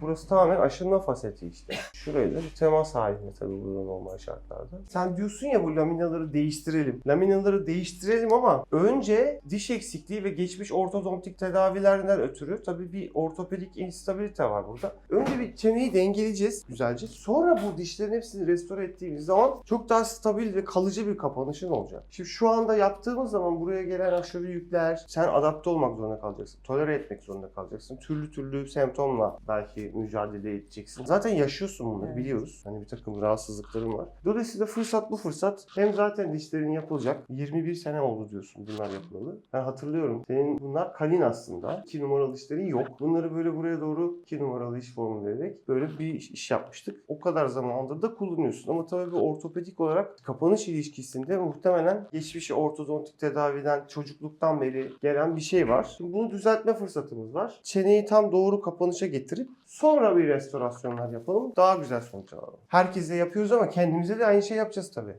Burası tamamen aşınma faseti işte. Şurayı da bir temas halinde tabii burada normal şartlarda. Sen diyorsun ya bu laminaları değiştirelim. Laminaları değiştirelim ama önce diş eksikliği ve geçmiş ortodontik tedavilerden ötürü tabii bir ortopedik instabilite var burada. Önce bir çeneyi dengeleyeceğiz güzelce. Sonra bu dişlerin hepsini restore ettiğimiz zaman çok daha stabil ve kalıcı bir kapanışın olacak. Şimdi şu anda yaptığımız zaman buraya gelen aşırı yükler sen adapte olmak zorunda kalacaksın. Tolere etmek zorunda kalacaksın. Türlü türlü semptomla belki mücadele edeceksin. Zaten yaşıyorsun bunları Evet. biliyoruz. Hani bir takım rahatsızlıkların var. Dolayısıyla fırsat bu fırsat. Hem zaten dişlerin yapılacak. 21 sene oldu diyorsun bunlar yapılalı. Ben hatırlıyorum. Senin bunlar kalin aslında. 2 numaralı dişlerin yok. Bunları böyle buraya doğru 2 numaralı iş formu vererek böyle bir iş, yapmıştık. O kadar zamandır da kullanıyorsun. Ama tabii bir ortopedik olarak kapanış ilişkisinde muhtemelen geçmişi ortodontik tedaviden çocukluktan beri gelen bir şey var. Şimdi bunu düzeltme fırsatımız var. Çeneyi tam doğru kapanışa getirip sonra bir restorasyonlar yapalım. Daha güzel sonuç alalım. Herkese yapıyoruz ama kendimize de aynı şey yapacağız tabii.